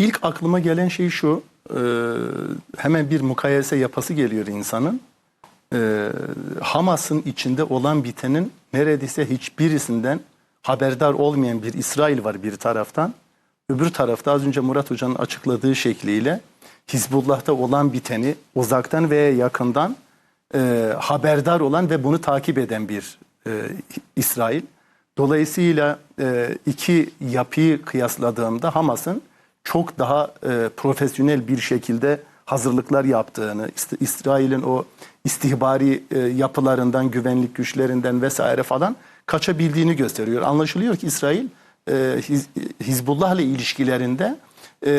İlk aklıma gelen şey şu, e, hemen bir mukayese yapası geliyor insanın. E, Hamas'ın içinde olan bitenin neredeyse hiçbirisinden haberdar olmayan bir İsrail var bir taraftan. Öbür tarafta az önce Murat Hoca'nın açıkladığı şekliyle Hizbullah'ta olan biteni uzaktan veya yakından e, haberdar olan ve bunu takip eden bir e, İsrail. Dolayısıyla e, iki yapıyı kıyasladığımda Hamas'ın çok daha e, profesyonel bir şekilde hazırlıklar yaptığını, İsrail'in o istihbari e, yapılarından, güvenlik güçlerinden vesaire falan kaçabildiğini gösteriyor. Anlaşılıyor ki İsrail e, Hiz- Hizbullah ile ilişkilerinde e,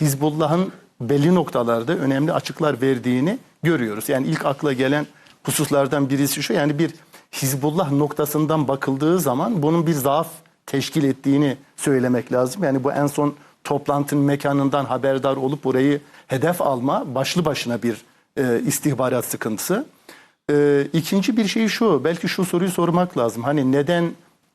Hizbullah'ın belli noktalarda önemli açıklar verdiğini görüyoruz. Yani ilk akla gelen hususlardan birisi şu yani bir Hizbullah noktasından bakıldığı zaman bunun bir zaaf teşkil ettiğini söylemek lazım. Yani bu en son toplantının mekanından haberdar olup burayı hedef alma başlı başına bir e, istihbarat sıkıntısı. E, ikinci bir şey şu, belki şu soruyu sormak lazım. Hani neden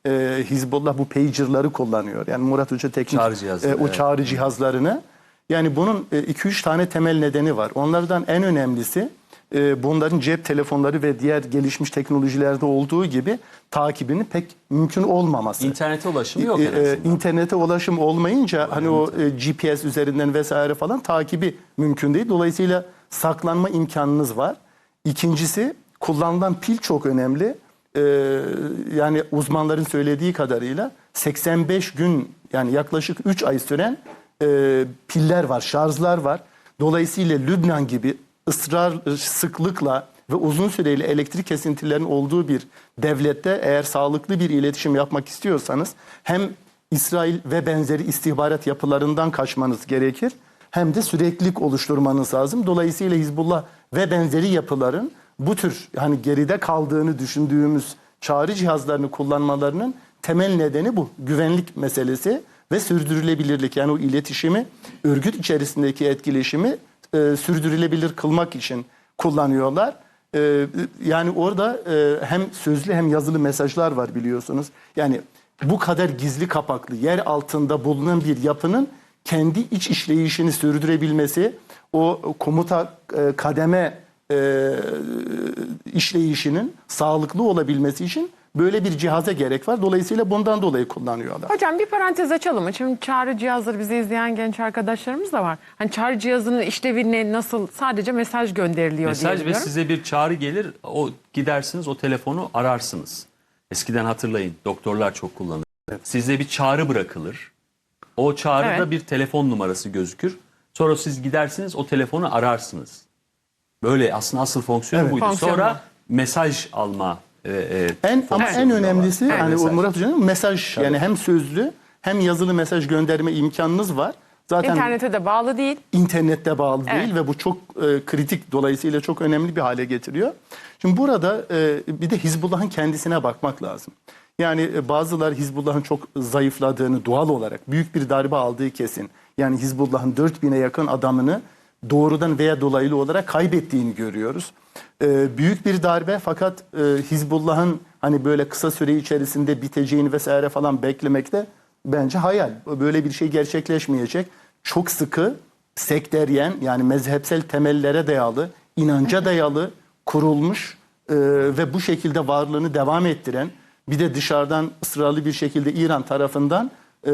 e, Hizbullah bu pager'ları kullanıyor? Yani Murat Hoca teknik Çağrı cihazları, e, o evet. çağrı cihazlarını. Yani bunun 2-3 tane temel nedeni var. Onlardan en önemlisi e, bunların cep telefonları ve diğer gelişmiş teknolojilerde olduğu gibi takibinin pek mümkün olmaması. İnternete ulaşımı yok E, en e, azından. internete ulaşım olmayınca hani o e, GPS üzerinden vesaire falan takibi mümkün değil. Dolayısıyla saklanma imkanınız var. İkincisi kullanılan pil çok önemli. E, yani uzmanların söylediği kadarıyla 85 gün yani yaklaşık 3 ay süren e, piller var, şarjlar var. Dolayısıyla Lübnan gibi ısrar sıklıkla ve uzun süreli elektrik kesintilerinin olduğu bir devlette eğer sağlıklı bir iletişim yapmak istiyorsanız hem İsrail ve benzeri istihbarat yapılarından kaçmanız gerekir hem de süreklilik oluşturmanız lazım. Dolayısıyla Hizbullah ve benzeri yapıların bu tür hani geride kaldığını düşündüğümüz çağrı cihazlarını kullanmalarının temel nedeni bu. Güvenlik meselesi ve sürdürülebilirlik. Yani o iletişimi, örgüt içerisindeki etkileşimi e, sürdürülebilir kılmak için kullanıyorlar. E, yani orada e, hem sözlü hem yazılı mesajlar var biliyorsunuz. Yani bu kadar gizli kapaklı yer altında bulunan bir yapının kendi iç işleyişini sürdürebilmesi, o komuta e, kademe e, işleyişinin sağlıklı olabilmesi için böyle bir cihaza gerek var. Dolayısıyla bundan dolayı kullanıyorlar. Hocam bir parantez açalım mı? Şimdi çağrı cihazları bizi izleyen genç arkadaşlarımız da var. Hani çağrı cihazının işlevi ne, nasıl? Sadece mesaj gönderiliyor Mesaj diye ve biliyorum. size bir çağrı gelir. O gidersiniz o telefonu ararsınız. Eskiden hatırlayın doktorlar çok kullanır. Size bir çağrı bırakılır. O çağrıda Evet. bir telefon numarası gözükür. Sonra siz gidersiniz o telefonu ararsınız. Böyle aslında asıl fonksiyonu Evet. buydu. Fonksiyonu Sonra mesaj alma e, e, En ama en var. önemlisi Evet, hani mesaj. Murat Hoca'nın mesaj yani hem sözlü hem yazılı mesaj gönderme imkanınız var. Zaten İnternete de bağlı değil. internette bağlı Evet. değil ve bu çok e, kritik dolayısıyla çok önemli bir hale getiriyor. Şimdi burada e, bir de Hizbullah'ın kendisine bakmak lazım. Yani e, bazılar Hizbullah'ın çok zayıfladığını doğal olarak büyük bir darbe aldığı kesin. Yani Hizbullah'ın 4000'e yakın adamını doğrudan veya dolaylı olarak kaybettiğini görüyoruz. E, büyük bir darbe fakat e, Hizbullah'ın hani böyle kısa süre içerisinde biteceğini vesaire falan beklemekte bence hayal. Böyle bir şey gerçekleşmeyecek. Çok sıkı, sekteryen yani mezhepsel temellere dayalı, inanca dayalı kurulmuş e, ve bu şekilde varlığını devam ettiren bir de dışarıdan ısrarlı bir şekilde İran tarafından e,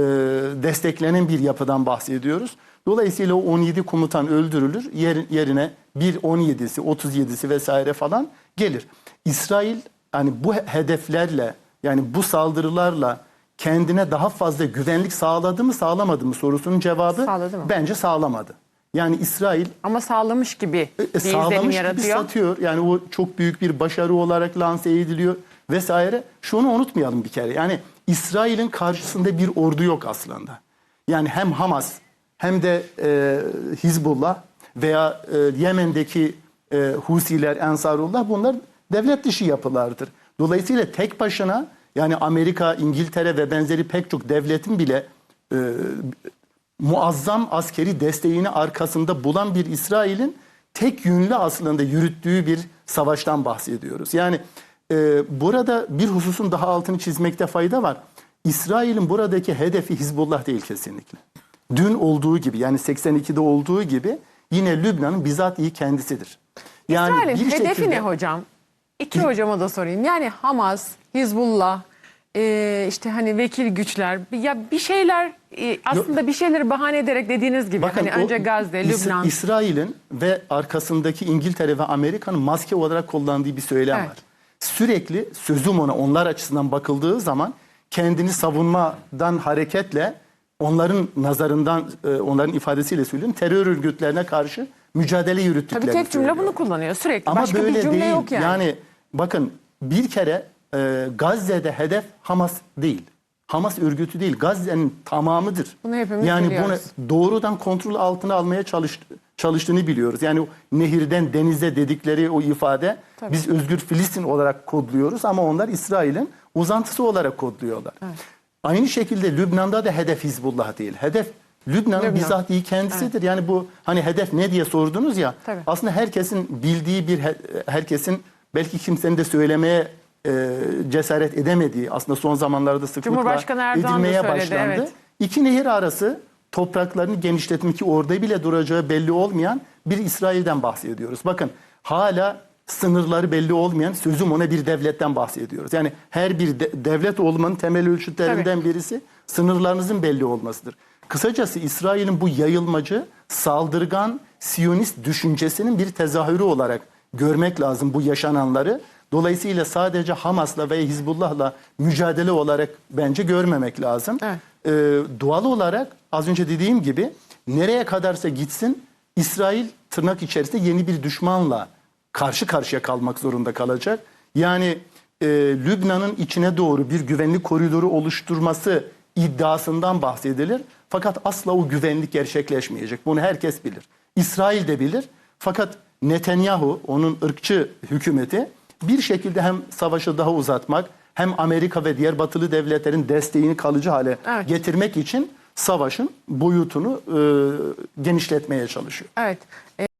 desteklenen bir yapıdan bahsediyoruz. Dolayısıyla o 17 komutan öldürülür. Yer, yerine bir 17'si, 37'si vesaire falan gelir. İsrail hani bu hedeflerle yani bu saldırılarla kendine daha fazla güvenlik sağladı mı sağlamadı mı sorusunun cevabı Sağladı mı? bence sağlamadı. Yani İsrail Ama sağlamış gibi e, bir izlenim sağlamış gibi yaratıyor. satıyor. Yani o çok büyük bir başarı olarak lanse ediliyor vesaire. Şunu unutmayalım bir kere. Yani İsrail'in karşısında bir ordu yok aslında. Yani hem Hamas hem de e, Hizbullah veya e, Yemen'deki e, Husiler, Ensarullah bunlar devlet dışı yapılardır. Dolayısıyla tek başına yani Amerika, İngiltere ve benzeri pek çok devletin bile e, muazzam askeri desteğini arkasında bulan bir İsrail'in tek yönlü aslında yürüttüğü bir savaştan bahsediyoruz. Yani e, burada bir hususun daha altını çizmekte fayda var. İsrail'in buradaki hedefi Hizbullah değil kesinlikle. Dün olduğu gibi yani 82'de olduğu gibi yine Lübnan'ın bizatihi kendisidir. Yani İsrail'in bir hedefi şekilde- ne hocam? İki hocama da sorayım. Yani Hamas, Hizbullah, e, işte hani vekil güçler ya bir şeyler e, aslında bir şeyleri bahane ederek dediğiniz gibi hani o önce Gazze, İs- Lübnan. İsrail'in ve arkasındaki İngiltere ve Amerika'nın maske olarak kullandığı bir söylem Evet. var. Sürekli sözüm ona onlar açısından bakıldığı zaman kendini savunmadan hareketle onların nazarından e, onların ifadesiyle söylüyorum terör örgütlerine karşı mücadele yürüttüklerini Tabii tek cümle söylüyor. bunu kullanıyor sürekli. Ama Başka böyle bir cümle değil. yok yani. bakın bir kere e, Gazze'de hedef Hamas değil. Hamas örgütü değil. Gazze'nin tamamıdır. Bunu hepimiz yani biliyoruz. bunu doğrudan kontrol altına almaya çalış, çalıştığını biliyoruz. Yani o nehirden denize dedikleri o ifade Tabii. biz özgür Filistin olarak kodluyoruz ama onlar İsrail'in uzantısı olarak kodluyorlar. Aynı şekilde Lübnan'da da hedef Hizbullah değil. Hedef Lübnan'ın Lübnan. bizatihi kendisidir. Yani bu hani hedef ne diye sordunuz ya. Tabii. Aslında herkesin bildiği bir he- herkesin belki kimsenin de söylemeye e, cesaret edemediği aslında son zamanlarda sıklıkla edilmeye söyledi, başlandı. evet. İki nehir arası topraklarını genişletmek ki orada bile duracağı belli olmayan bir İsrail'den bahsediyoruz. Bakın hala sınırları belli olmayan sözüm ona bir devletten bahsediyoruz. Yani her bir de- devlet olmanın temel ölçütlerinden birisi sınırlarınızın belli olmasıdır. Kısacası İsrail'in bu yayılmacı, saldırgan, siyonist düşüncesinin bir tezahürü olarak görmek lazım bu yaşananları. Dolayısıyla sadece Hamas'la ve Hizbullah'la mücadele olarak bence görmemek lazım. Evet. Ee, doğal olarak az önce dediğim gibi nereye kadarsa gitsin İsrail tırnak içerisinde yeni bir düşmanla karşı karşıya kalmak zorunda kalacak. Yani e, Lübnan'ın içine doğru bir güvenlik koridoru oluşturması iddiasından bahsedilir. Fakat asla o güvenlik gerçekleşmeyecek. Bunu herkes bilir. İsrail de bilir. Fakat Netanyahu, onun ırkçı hükümeti bir şekilde hem savaşı daha uzatmak hem Amerika ve diğer batılı devletlerin desteğini kalıcı hale Evet. getirmek için savaşın boyutunu e, genişletmeye çalışıyor. Evet.